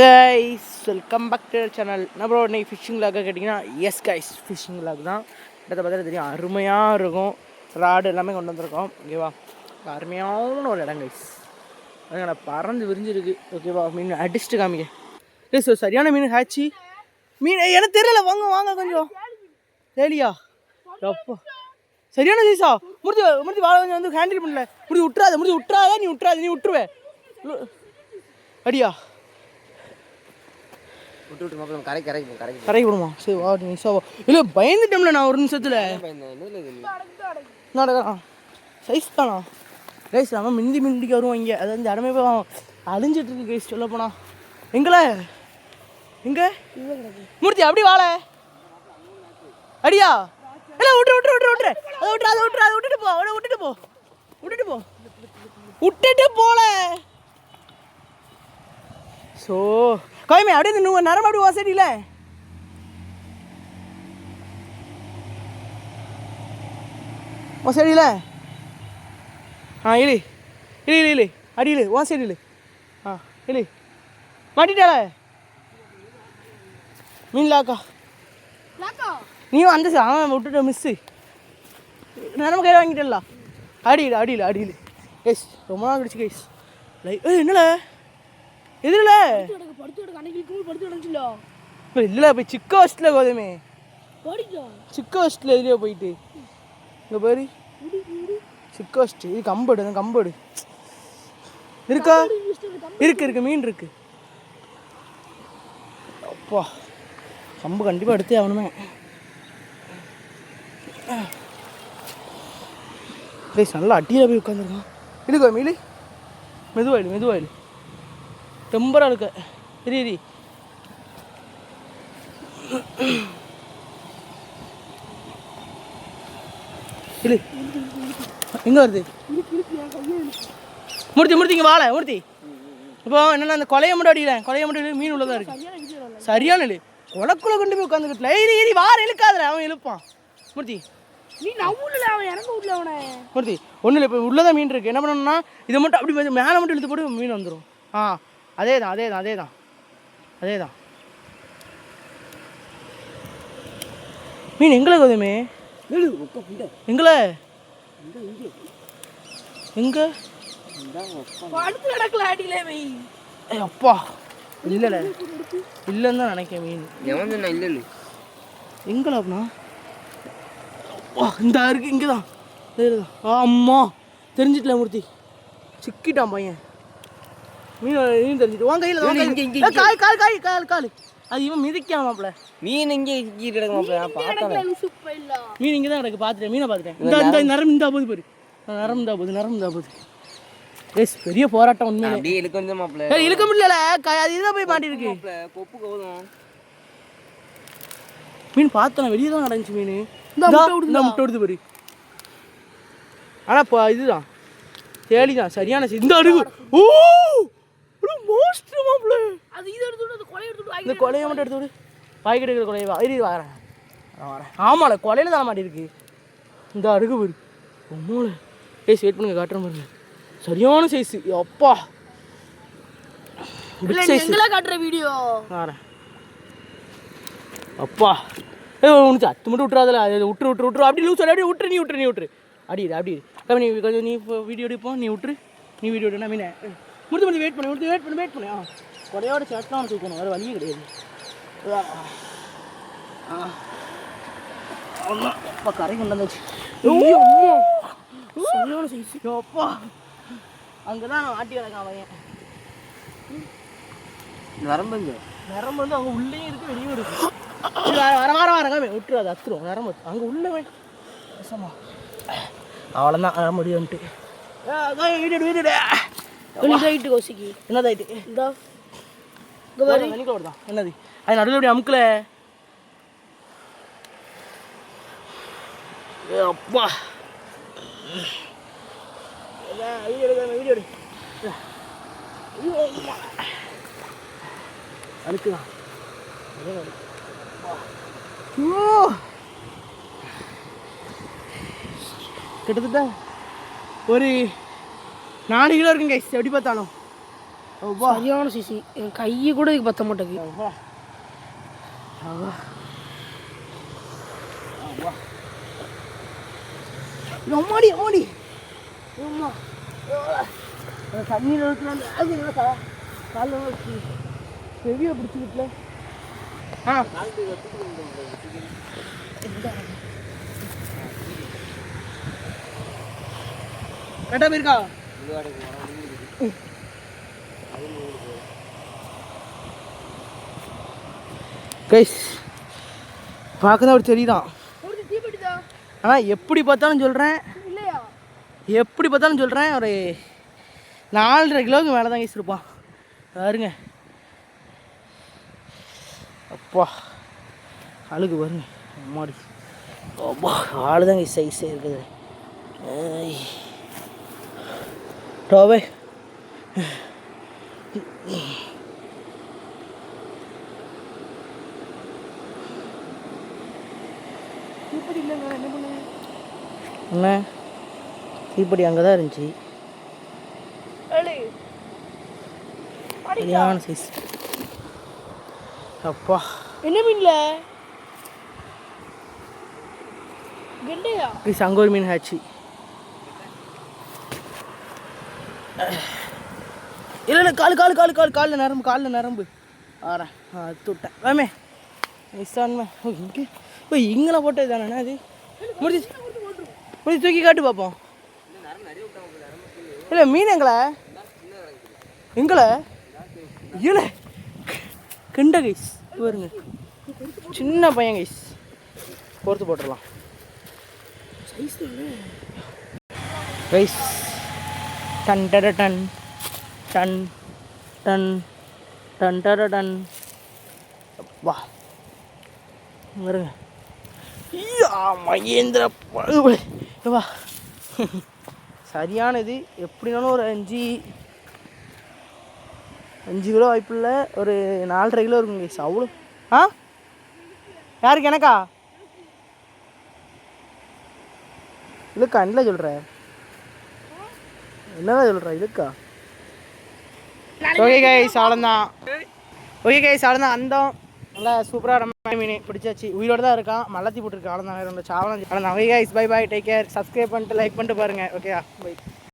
Guys welcome back to channel நம்ம இன்னைக்கு phishing லாக கேட்டிங்கன்னா எஸ் கைஸ் ஃபிஷிங் லாக் தான். இடத்த பார்த்தா தெரியும் அருமையாக இருக்கும். ராடு எல்லாமே கொண்டு வந்திருக்கோம். ஓகேவா அருமையான ஒரு இடம் கைஸ் அதனால் பறந்து விரிஞ்சிருக்கு. ஓகேவா மீன் அடிச்சுட்டு காமிக்க இல்லை சார் சரியான மீன். ஹேச்சி மீன் எனக்கு தெரியல. வாங்க வாங்க கொஞ்சம். தேலியா அப்போ. சரியான சைஸா முடிஞ்சு முடிஞ்சு வாழ கொஞ்சம் வந்து ஹேண்டில் பண்ணல. முடிஞ்சு விட்டுறாத முடிஞ்சு விட்டுறாத நீ விட்டுறாத நீ விட்டுருவே அடியா? விட்டு விட்டு கரை கரைக்கு போ கரைக்கு கரைக்கு விடுமா சரி வா நீ இல்லை பயந்துட்டோம்ல நான் ஒரு நிமிஷத்தில். நடக்கலாம் சைஸ் தானா? நம்ம மிந்தி மிந்திக்கு வருவோம் இங்கே. அது வந்து இடமே போய் அழிஞ்சிட்டு இருக்கு கைஸ் சொல்ல போனா. எங்கள எங்க? மூர்த்தி அப்படி வாழ. அடியா? இல்லை விட்டுரு விட்டுரு விட்டுரு விட்டுரு. அதை விட்டுரு அதை விட்டுரு அதை விட்டுட்டு போ அவனை விட்டுட்டு போ. விட்டுட்டு போ. விட்டுட்டு போல. ஸோ கோயமே அப்படியே நு- நரம்பு அப்படி வசதியில வசதியில ஆ இழி இழி இழி இழி அடி இழு உன் சைடு இழு ஆ இழி மாட்டிட்டால மீன் லாக்கா. நீயும் அந்த அவன் விட்டுட்ட மிஸ்ஸு நம்ம கையில் வாங்கிட்டல அடியில் அடியில் அடியில் எஸ் ரொம்ப நாள் கழிச்சு கைஸ் லைக் ஏய் என்னல கிடந்துச்சுல இப்போ இல்லை போய் சிக்க வச்சில் கோதுமே. சிக்க வச்சில் எதுலையோ போயிட்டு. இங்கே பாரு. சிக்க வச்சிட்டு இது கம்படு கம்படு. இருக்கா? இருக்கு இருக்கு மீன் இருக்கு. அப்பா கம்பு கண்டிப்பாக எடுத்தே ஆகணுமே. ப்ளீஸ் நல்லா அட்டியில் போய் உட்காந்துருக்கான் இழுக்கோ மீலி மெதுவாயிடு மெதுவாயிடு டெம்பரா இருக்க. இரு இரு. இழு எங்க வருது. மூர்த்தி மூர்த்தி இங்கே வாழ மூர்த்தி. இப்போ என்னன்னா அந்த கொலையை மட்டும் அடிக்கிறேன். கொலையை மட்டும் மீன் உள்ளதா இருக்கு. சரியான இழு கொலக்குள்ள கொண்டு போய் உட்காந்துக்கிட்டல ஏறி ஏறி வார இழுக்காதுல அவன் இழுப்பான். மூர்த்தி. நீ நவுல அவன் இறங்க விடல அவனை. மூர்த்தி ஒன்றும் இல்லை இப்போ உள்ளதான் மீன் இருக்குது என்ன பண்ணணும்னா இதை மட்டும் அப்படி மேலே மட்டும் இழுத்து போட்டு மீன் வந்துடும் ஆ. அதே தான் அதே தான் அதே தான் அதே தான் மீன் எங்களை கோதுமே எங்களை? எங்க அப்பா. இல்லைல இல்லைன்னு தான் நினைக்கிறேன் மீன். இல்ல இல்ல எங்களை அப்படின்னா அப்பா இந்த இருக்கு இங்கே தான் அம்மா தெரிஞ்சிட்டல மூர்த்தி. சிக்கிட்டான் பையன். மீன் மீன் தெரிஞ்சிட்டு உன் கையில் இங்க, இங்க, கால் கால் கால் கால் கால். அது இவன் மிதிக்கான் மாப்பிள. மீன் இங்கே இங்கே கிடக்கு மாப்பிள்ள நான் பார்த்தேன் மீன் இங்கே தான் எனக்கு பார்த்துட்டேன் மீனை பார்த்துட்டேன் இந்த இந்த நரம் இந்த போது பாரு. நரம் இந்த போது நரம் போது எஸ் பெரிய போராட்டம் உண்மையிலே. அப்படியே இழுக்க வந்து மாப்பிள்ள ஏய், இழுக்க முடியல அது இதுதான் போய் மாட்டிருக்கு. கொப்பு கவுதும். மீன் பார்த்தேன் வெளியே தான் நடந்துச்சு மீன். இந்த முட்டை விடுதா? இந்த முட்டை விடுது பாரு. ஆனால் இப்போ இதுதான். தேடி தான் சரியான இந்த அடுகு. ஓ மோஸ்ட் மாப்பிள்ள. அது இது எடுத்து விடு, அது கொலை எடுத்து விடு, இந்த கொலையை மட்டும் எடுத்து விடு. பாய்க்கு எடுக்கிற கொலையை வா. வரேன் வரேன் ஆமால கொலையில தான் மாட்டிருக்கு இந்த அடுகு பாரு. ஒம்மோல ஏய் வெயிட் பண்ணுங்க காட்டுறேன் பாருங்க சரியான சைஸ் அப்பா. பிக் சைஸ் எங்களா காட்டுற வீடியோ வரேன் அப்பா. ஏ உனக்கு அத்து மட்டும் விட்டுறாதுல அது விட்டுரு விட்டுரு விட்டுரு. அப்படி லூஸ் அப்படியே விட்டுரு நீ விட்டுரு நீ விட்டுரு. அடி அப்படி நீ கொஞ்சம் நீ வீடியோ எடுப்போம் நீ விட்டுரு. நீ வீடியோ எடுனா மீனே. முடித்து முடித்து வெயிட் பண்ணு முடித்து வெயிட் பண்ணு வெயிட் பண்ணு. ஆ. குறையோட சேர்த்துலாம் அவனுக்கு தூக்கணும் வேறு வழியே கிடையாது. அவ்வளோ அப்பா கரை கொண்டு வந்தாச்சு. சரியான சைஸ் அப்பா. அங்கே தான் நான் ஆட்டி கிடக்கான் பையன் நரம்புங்க நரம்பு வந்து அங்கே உள்ளேயும் இருக்கு வெளியும் இருக்கு. இது வர வர வர வரங்க விட்டுரு அது அத்துரும். நரம்பு அங்கே உள்ளவே பேசாமா அவ்வளோதான் முடியும்ட்டு வீடு வீடு இதாயிட்டு கோசிக்கு இந்த என்னது அது நடுவில் இப்படி அமுக்கல அப்பா வீடியோ. ஐயோ. கிட்டத்தட்ட ஒரு நாலு கிலோ இருக்குங்க எப்படி பார்த்தாலும். சரியான சிசி என் கையை கூட இதுக்கு பத்த மாட்டேங்குது. அம்மாடி அம்மாடி அம்மா என்னக்கா காலில் வச்சு பெரிய பிடிச்சிக்கிட்டுல ஆ. கரெக்டாக போயிருக்கா? கைஸ் பார்க்க தான் ஒரு செடி தான் ஆனால் எப்படி பார்த்தாலும் சொல்கிறேன் இல்லையா? எப்படி பார்த்தாலும் சொல்கிறேன் ஒரு நாலரை கிலோவுக்கு மேலே தான் கைஸ் இருப்பான். பாருங்க. அப்பா அழுகு பாருங்க. அம்மாடி. அப்பா ஆளு தான் கைஸ் சைஸே இருக்குது இல்லைங்க என்ன? தீப்பெட்டி அங்கே தான் இருந்துச்சு ஏழு சரியான சைஸ் அப்பா. என்ன மீன்ல? அங்கே ஒரு மீன் ஆச்சு இல்லை இல்லை கால் கால் கால் கால் காலில் நரம்பு காலில் நரம்பு. ஆறேன் ஆ துட்டேன் வேமே. மிஸ்ஸான்மே ஓ இங்கே ஓ இங்கெல்லாம் போட்டது தானே அது முடிச்சு முடிச்சு தூக்கி காட்டு பார்ப்போம் இல்லை மீன் எங்களை? எங்களை இல்லை. கிண்ட கைஸ் பாருங்க. சின்ன பையன் கைஸ் பொறுத்து போட்டுடலாம் ரைஸ் டன் டட டன். டன் டன் டன் டர டன் வா வருங்க ஐயா மகேந்திர பழுவலை வா. சரியானது. எப்படினாலும் ஒரு அஞ்சு அஞ்சு கிலோ வாய்ப்பில்லை ஒரு நாலரை கிலோ இருக்குங்க. guys. அவ்வளோ ஆ? யாருக்கு எனக்கா? இல்லைக்கா என்ன சொல்கிற என்னதான் சொல்கிற இதுக்கா ஓகே கைஸ் அவ்வளோதான் ஓகே கைஸ் அவ்வளோதான் அந்தம். நல்லா சூப்பராக நம்ம மீன் பிடிச்சாச்சு. உயிரோடு தான் இருக்கான். மல்லத்தி போட்டுருக்கான் அவ்வளோதான் வேறு ஒன்று சாவலம். அவ்வளோதான் okay guys bye bye take care subscribe பண்ணிட்டு லைக் பண்ணிட்டு பாருங்கள் ஓகேயா பை